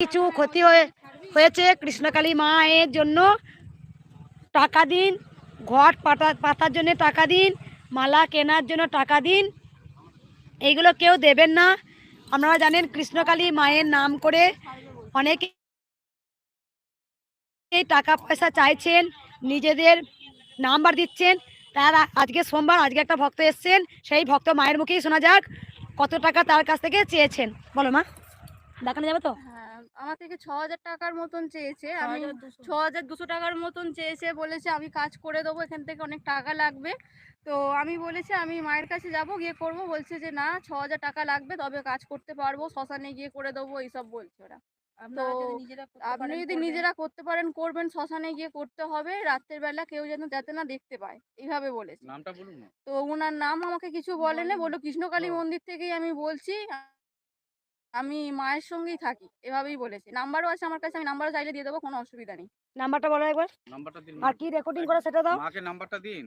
কিছু ক্ষতি হয়ে, হয়েছে কৃষ্ণকালী মায়ের জন্য। টাকা দিন ঘট পাতা, পাতার জন্য টাকা দিন, মালা কেনার জন্য টাকা দিন। এইগুলো কেউ দেবেন না। আপনারা জানেন কৃষ্ণকালী মায়ের নাম করে অনেকে এই টাকা পয়সা চাইছেন, নিজেদের নাম্বার দিচ্ছেন। তার আজকে সোমবার, আজকে একটা ভক্ত এসছেন, সেই ভক্ত মায়ের মুখেই শোনা যাক কত টাকা তার কাছ থেকে চেয়েছেন। বলো মা, দেখানো যাবে তো? আমার থেকে ছ হাজার টাকার মতন চেয়েছে। আমি ছ হাজার দুশো টাকার মতন চেয়েছে বলেছে আমি কাজ করে দেবো এখান থেকে অনেক টাকা লাগবে। তো আমি বলেছি আমি মায়ের কাছে যাব গিয়ে করব। বলছে যে না ছ হাজার টাকা লাগবে তবে কাজ করতে পারব শ্মশানে গিয়ে করে দেবো এইসব বলছে ওরা। তো আপনি যদি নিজেরা করতে পারেন করবেন শ্মশানে গিয়ে করতে হবে রাত্রের বেলা কেউ যেন যাতে না দেখতে পায় এইভাবে বলেছে। নামটা বলুন না। তো ওনার নাম আমাকে কিছু বলেনি বলো কৃষ্ণকালী মন্দির থেকেই আমি বলছি আমি মায়ের সঙ্গেই থাকি এভাবেই বলেছি। নাম্বারও আছে আমার কাছে আমি নাম্বারও চাইলে দিয়ে দেবো কোনো অসুবিধা নেই। নাম্বারটা বলো একবার। নাম্বারটা দিন আর কি রেকর্ডিং করে সেটা দাও। মাকে নাম্বারটা দিন।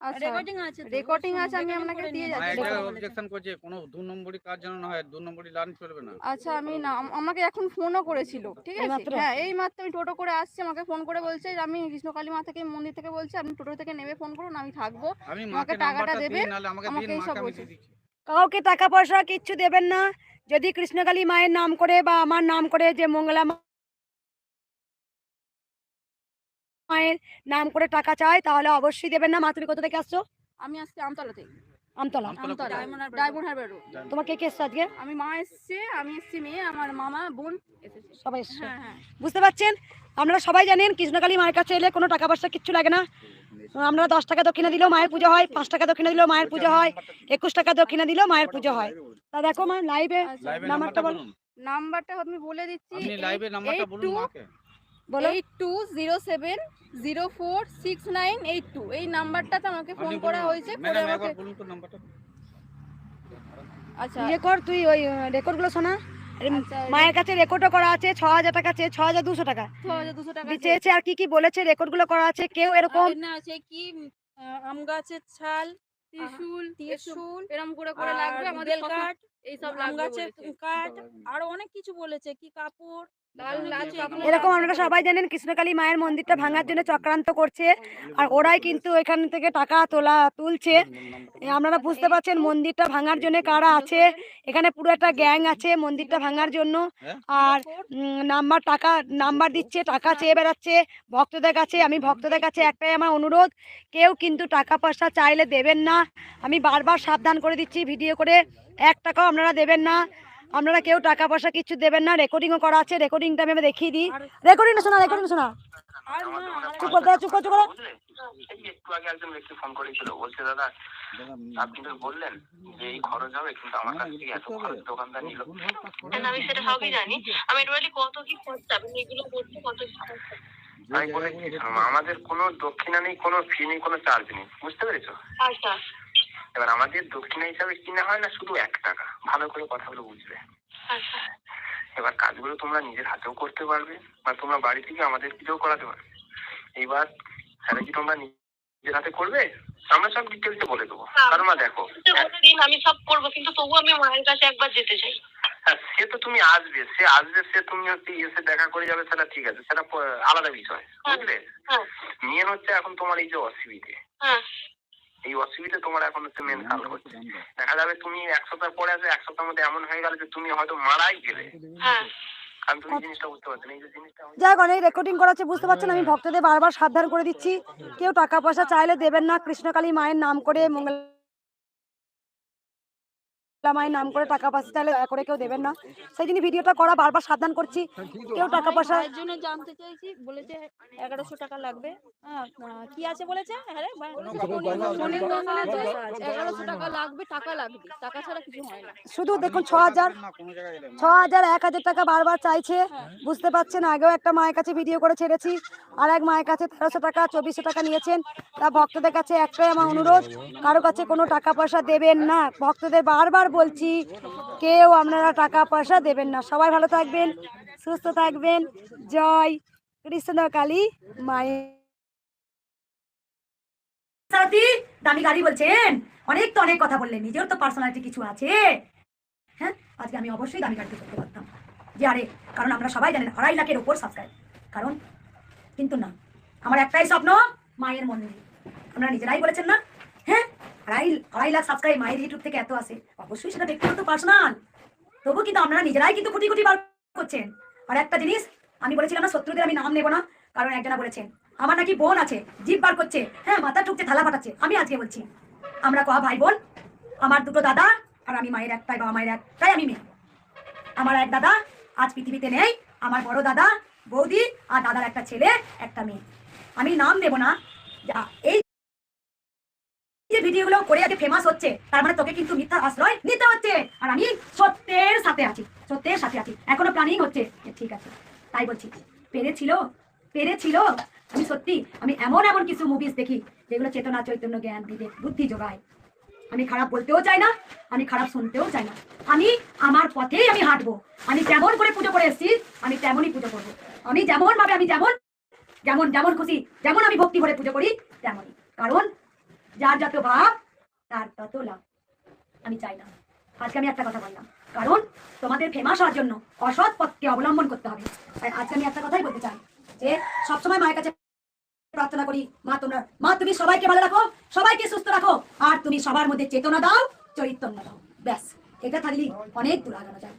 আচ্ছা রেকর্ডিং আছে রেকর্ডিং আছে আমি আপনাকে দিয়ে যাচ্ছি অবজেকশন করছে কোনো দু নম্বরই কাজ যেন না হয় দু নম্বরই লাইন চলবে না। আচ্ছা আমি না আমাকে এখন ফোনও করেছিল ঠিক আছে? হ্যাঁ এই মাত্র আমি টোটো করে আসছি আমাকে ফোন করে বলছে যে আমি কৃষ্ণকালী মা থেকে মন্দির থেকে বলছি আপনি টোটো থেকে নেমে ফোন করুন আমি থাকব। আমাকে টাকাটা দেবেন, দিন আমাকে এইসব বলছে। কাউকে টাকা পয়সা কিচ্ছু দেবেন না। যদি কৃষ্ণকালী মায়ের নাম করে বা আমার নাম করে যে মঙ্গলা মায়ের নাম করে টাকা চায়, তাহলে অবশ্যই দেবেন না। মা, তুমি কোথা থেকে আসছো? আমি আসছি আমতলা থেকে। আমতলা। ডায়মন্ড হারবার রোড। তোমার কে কে এসছো আজকে? আমি মা এসছে আমি এসছি মেয়ে আমার মামা বোন এসেছে। সবাই এসছো। হ্যাঁ হ্যাঁ। বুঝতে পারছেন? আপনারা সবাই জানেন কৃষ্ণকালী মায়ের কাছে এলে কোনো টাকা পয়সা কিচ্ছু লাগে না। আমরা দশ টাকা দক্ষিণা দিলেও মায়ের পুজো হয় পাঁচ টাকা দক্ষিণা দিলেও মায়ের পুজো হয় একুশ টাকা দক্ষিণা দিলেও মায়ের পুজো হয়। তা দেখো মা লাইভে আচ্ছা। নাম্বারটা। বলুন। নাম্বারটা আমি বলে দিচ্ছি আপনি লাইভে নাম্বারটা বলুন মাকে। বলো। Eight two zero seven zero four six nine eight two. এই নাম্বারটাতে আমাকে ফোন করা হয়েছে করে আমাকে আচ্ছা। তুই ওই রেকর্ডগুলো শোনা। আচ্ছা, মায়ের কাছে রেকর্ডও করা আছে ছ হাজার টাকা চেয়ে ছ হাজার দুশো টাকা। ছ হাজার দুশো টাকা চেয়েছে আর কি কি বলেছে রেকর্ডগুলো করা আছে কেউ এরকম? না আছে কি আম গাছের ছাল ত্রিশুল ত্রিশূল। এরকম করে করে লাগবে আমাদের কাঠ এইসব আম গাছের কাঠ আরও অনেক কিছু বলেছে কি কাপড় লাল লাল কিছু কাপড় এরকম আপনারা সবাই জানেন কৃষ্ণকালী মায়ের মন্দিরটা ভাঙার জন্য চক্রান্ত করছে আর ওরাই কিন্তু এখান থেকে টাকা তোলা তুলছে। আপনারা বুঝতে পারছেন মন্দিরটা ভাঙার জন্য কারা আছে? এখানে পুরো একটা গ্যাং আছে মন্দিরটা ভাঙার জন্য। হ্যাঁ? আর নাম্বার টাকা নাম্বার দিচ্ছে টাকা চেয়ে বেড়াচ্ছে ভক্তদের কাছে আমি ভক্তদের কাছে একটাই আমার অনুরোধ কেউ কিন্তু টাকা পয়সা চাইলে দেবেন না। আমি বারবার সাবধান করে দিচ্ছি ভিডিও করে। এক টাকাও আপনারা দেবেন না। আপনারা কেউ টাকা পয়সা কিছু দেবেন না। রেকর্ডিংও করা আছে। রেকর্ডিংটা আমি দেখিয়ে দিই। রেকর্ডিং শোনা রেকর্ডিং শোনা আর না আর চুপ করতে চুপ করো চুপ করো। একটু আগে একজন ব্যক্তি ফোন করেছিল বলছে দাদা আপনি তো বললেন যে এই খরচ হবে কিন্তু আমার কাছ থেকে এত খরচ দোকানদার নিল আমি সেটা সবই জানি। আমি বলি কত কি খরচা আপনি এগুলো করতে কত কি খরচা? আমি বলেছি আমাদের কোনো দক্ষিণা নেই কোনো ফি নেই কোনো চার্জ নেই। বুঝতে পেরেছ? আচ্ছা। এবার আমাদের দক্ষিণা হিসাবে কিনা হয় না শুধু এক টাকা। ভালো করে কথাগুলো বুঝবে। আচ্ছা। এবার কাজগুলো তোমরা নিজের হাতেও করতে পারবে বা তোমরা বাড়ি থেকে আমাদের দিকেও করাতে পারবে। এবার স্যারে কি তোমরা নিজের হাতে করবে? আমরা সব ডিটেলসে বলে দেবো। কারণ না দেখো আমি সব করব কিন্তু তবুও আমি মায়ের কাছে একবার যেতে চাই। হ্যাঁ সে তো তুমি আসবে। সে আসবে সে তুমি হচ্ছে এসে দেখা করে যাবে সেটা ঠিক আছে। সেটা আলাদা বিষয় বুঝলে? হ্যাঁ। মেন হচ্ছে এখন তোমার এই যে অসুবিধে। হ্যাঁ। এই অসুবিধে তোমার এখন হচ্ছে মেন কাল হচ্ছে। দেখা যাবে তুমি এক সপ্তাহ পরে আসবে এক সপ্তাহের মধ্যে এমন হয়ে গেল যে তুমি হয়তো মারাই গেলে। হ্যাঁ। যাই হোক অনেক রেকর্ডিং করা বুঝতে পারছেন আমি ভক্তদের বারবার সাবধান করে দিচ্ছি। কেউ টাকা পয়সা চাইলে দেবেন না কৃষ্ণকালী মায়ের নাম করে মঙ্গল মায়ের নাম করে টাকা পয়সা চাইলে দয়া করে কেউ দেবেন না। সেই জন্য ভিডিওটা করা বারবার সাবধান করছি। কেউ টাকা পয়সা জন্য জানতে চাইছি বলেছে এগারোশো টাকা লাগবে। কি আছে বলেছে? রে, ভাই- শনির মঙ্গলে তো এগারোশো টাকা লাগবে টাকা লাগবে। টাকা ছাড়া কিছু হয় না। শুধু দেখুন ছ হাজার ছ হাজার এক হাজার টাকা বারবার চাইছে। বুঝতে পারছেন আগেও একটা মায়ের কাছে ভিডিও করে ছেড়েছি আর এক মায়ের কাছে তেরোশো টাকা চব্বিশশো টাকা নিয়েছেন। তা ভক্তদের কাছে একটাই আমার অনুরোধ কারও কাছে কোনো টাকা পয়সা দেবেন না। ভক্তদের বারবার বলছি, কেউ আপনারা টাকা পয়সা দেবেন না। সবাই ভালো থাকবেন, সুস্থ থাকবেন। জয় কৃষ্ণ কালী মায়ের দামি গাড়ি বলছেন? অনেক তো অনেক কথা বললেন নিজের তো পার্সোনালিটি কিছু আছে। হ্যাঁ আজকে আমি অবশ্যই দামি গাড়িতে করতে পারতাম। যে আরে, কারণ আমরা সবাই জানেন আড়াই লাখের ওপর সাবস্ক্রাইব কারণ, কিন্তু না, আমার একটাই স্বপ্ন, মায়ের মন্দির। আপনারা নিজেরাই বলেছেন না? আড়াই আড়াই লাখ সাবস্ক্রাইব মায়ের ইউটিউব থেকে এত আসে অবশ্যই সেটা পার্সোনাল তবু কিন্তু আপনারা নিজেরাই কিন্তু কোটি কোটি বার করছেন। আর একটা জিনিস, আমি বলেছিলাম না, শত্রুদের আমি নাম নেব না, কারণ একজনা বলেছেন, আমার নাকি বোন আছে বার করছে হ্যাঁ মাথা ঠুকছে, থালা আমি আজকে বলছি, আমরা কয়া ভাই বোন, আমার দুটো দাদা আর আমি মায়ের একটাই বাবা, মায়ের একটাই আমি মেয়ে। আমার এক দাদা আজ পৃথিবীতে নেই, আমার বড় দাদা, বৌদি আর দাদার একটা ছেলে, একটা মেয়ে। আমি নাম দেব না এই যে ভিডিওগুলো করে আজকে ফেমাস হচ্ছে, তার মানে তোকে কিন্তু মিথ্যা আশ্রয় নিতে হচ্ছে। আর আমি সত্যের সাথে আছি, সত্যের সাথে আছি। এখনও প্ল্যানিং হচ্ছে। ঠিক আছে। তাই বলছি। পেরেছিল? পেরেছিল? আমি সত্যি, আমি এমন এমন কিছু মুভিজ দেখি, যেগুলো চেতনা, চৈতন্য, জ্ঞান, বিবেক, বুদ্ধি যোগায়। আমি খারাপ বলতেও চাই না, আমি খারাপ শুনতেও চাই না। আমি আমার পথেই আমি হাঁটবো। আমি যেমন করে পুজো করে এসেছি, আমি তেমনই পুজো করব। আমি যেমন ভাবে আমি যেমন যেমন যেমন খুশি, যেমন আমি ভক্তি ভরে পুজো করি, তেমনই। কারণ যার যত ভাব, তার তত লাভ। আমি চাই না। আজকে আমি একটা কথা বললাম। কারণ তোমাদের ফেমাস হওয়ার জন্য অসৎ পথকে অবলম্বন করতে হবে। তাই আজকে আমি একটা কথাই বলতে চাই যে সবসময় মায়ের কাছে প্রার্থনা করি, মা, তোমরা, মা, তুমি সবাইকে ভালো রাখো, সবাইকে সুস্থ রাখো, আর তুমি সবার মধ্যে চেতনা দাও, চৈতন্য দাও। ব্যাস, এটা থাকলেই অনেক দূর আগানো যায়।